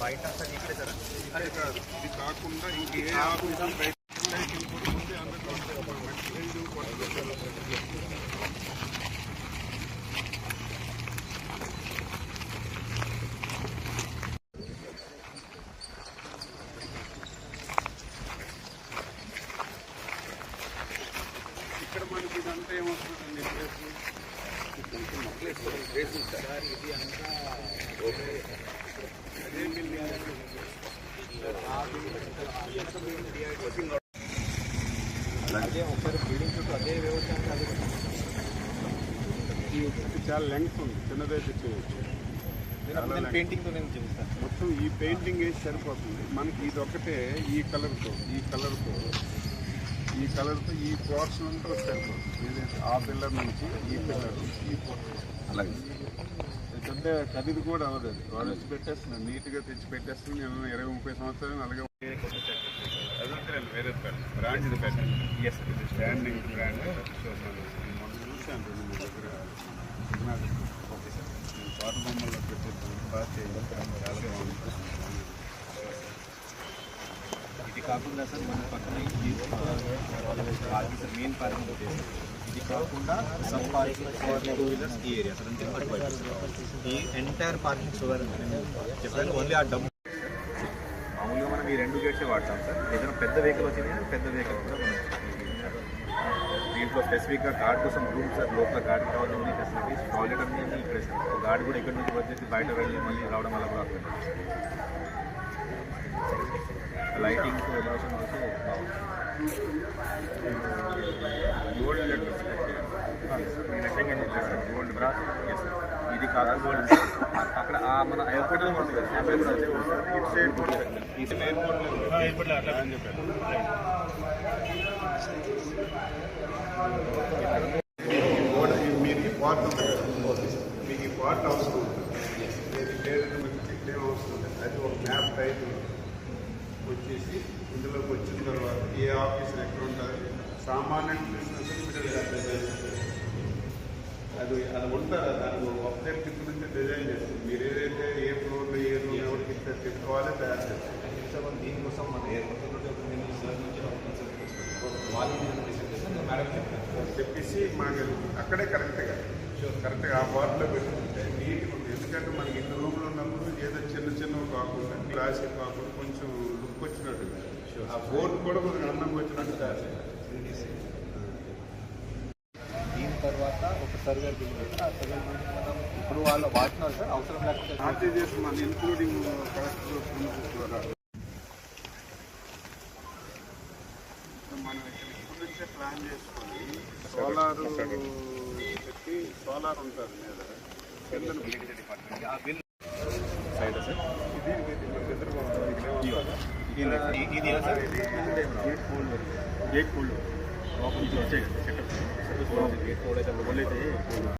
బయట అంతా ఇక్కడే సార్ అది కాదు ఇది కాకుండా ఇంకే ఆఫీస్ బయట లైటింగ్ కూడా ఉంది అందులో రెండు కొట్టలు. ఇక్కడ మనకి ఇదంతా ఏమవుతుందండి అదే ఒకసారి బిల్డింగ్ చుట్టూ అదే చాలా లెంగ్త్ ఉంది చిన్నదైతే చేయొచ్చు నేను పెయింటింగ్తో నేను చూపిస్తాను మొత్తం ఈ పెయింటింగ్ వేసి సరిపోతుంది? మనకి ఇది ఒకటే ఈ కలర్తో ఈ కలర్తో ఈ కలర్తో ఈ పోర్షన్ అంతా సరిపోతుంది. ఏదైతే ఆ పిల్లర్ నుంచి ఈ పిల్లర్ ఈ పోర్షన్ అలాగే. ఎందుకంటే ఖరీదు కూడా అవ్వదు. అది వాడు వచ్చి పెట్టేస్తున్నాడు నీట్గా తెచ్చి పెట్టేస్తున్నాను నేను ఇరవై ముప్పై సంవత్సరాలు నలభై అది వద్దులేండి, వేరే బ్రాండ్ ఇది పెట్టండి ఎస్ ఇది స్టాండింగ్ బ్రాండ్ మొన్న చూశాను రెండు మూడు దగ్గర ఓకే సార్ నేను పాత బొమ్మల్లో పెట్టేస్తాను. బాగా చేయాలి చాలా ఇది కాకుండా సార్ మన పక్కన ఇది మెయిన్ పార్కింగ్ ఇది కాకుండా sub parking for two wheelers ఈ ఏరియా సార్ అంటే అటువైపు ఈ ఎంటైర్ పార్కింగ్ చూడాలి చెప్పాను ఓన్లీ ఆ డబ్బు మామూలుగా మనం ఈ రెండు గేట్సే వాడతాం సార్. ఏదైనా పెద్ద వెహికల్ వచ్చింది పెద్ద వెహికల్ కూడా మనం దీంట్లో స్పెసిఫిక్గా గార్డ్ కోసం రూమ్ సార్. లోపల గార్డ్ కావాలి ఉంది ఫెసిలిటీస్ టాయిలెట్ అన్ని అన్ని ఇక్కడే సార్. గార్డ్ కూడా ఇక్కడ నుంచి వచ్చేసి బయట వెళ్ళి మళ్ళీ రావడం వల్ల కూడా అక్కడ. లైటింగ్ ఎమోషన్ అయితే గోల్డ్ లెటర్స్ గోల్డ్ బ్రా ఇది కాదు గోల్డ్ అక్కడ మన ఎయిర్పోర్ట్లో ఉంటుంది కూడా అదే ఉంటుంది సార్. ఇటు సైడ్ కూడా ఈ సైడ్ ఎయిర్పోర్ట్ అట్లా అని చెప్పాను గోడ ఈ- పార్ట్ మీకు ఈ పార్ట్ అవసరం ఉంటుంది ఉంటుంది అది ఒక మ్యాప్ టైప్ వచ్చేసి ఇందులోకి వచ్చిన తర్వాత ఏ ఆఫీస్ ఎక్కడ ఉంటుంది సామాన్య బిజినెస్ అది అది ఉంటుంది దానికి ఒక వెబ్సైట్ కింద నుంచి డిజైన్ చేస్తుంది మీరు ఏదైతే ఏ ఫ్లోర్లో ఏ రూమ్ ఎవరికి ఇస్తే చెప్పుకోవాలి తయారు చేస్తారు. దీనికోసం మన ఎయిర్పోర్ట్ చెప్పేసి మనకి అక్కడే కరెక్ట్గా కరెక్ట్గా ఆ బాట్లో పెట్టుకుంటే నీట్గా ఉంటుంది. ఎందుకంటే మనకి ఇన్ని రూమ్లు ఉన్నప్పుడు ఏదో చిన్న చిన్నవి కాకుండా క్లాసిక్ కాకుండా కొంచెం లుక్ వచ్చినట్టుగా ఆ బోర్డు కూడా మనకి అందంగా వచ్చినట్టు తయారు చేయాలి. దీని తర్వాత ఒక సర్వే ఆ సర్వే ఇప్పుడు వాళ్ళు వాడుతున్నారు సార్ అవసరం లేకపోతే చేసి మన ఇంక్లూడింగ్ కలెక్టర్ మనం ఇప్పటి నుంచే ప్లాన్ చేసుకొని సోలార్ పెట్టి సోలార్ ఉంటుంది మీద కింద ఆ బిల్ సైడ్ సార్ ఇది ఇది మనకి ఎదురుగా ఉంటుంది. ఇక్కడ ఏమో ఇది ఇది ఏనా sir gate cool gate cool. లోపల సెటప్ గేట్ కూడా అయితే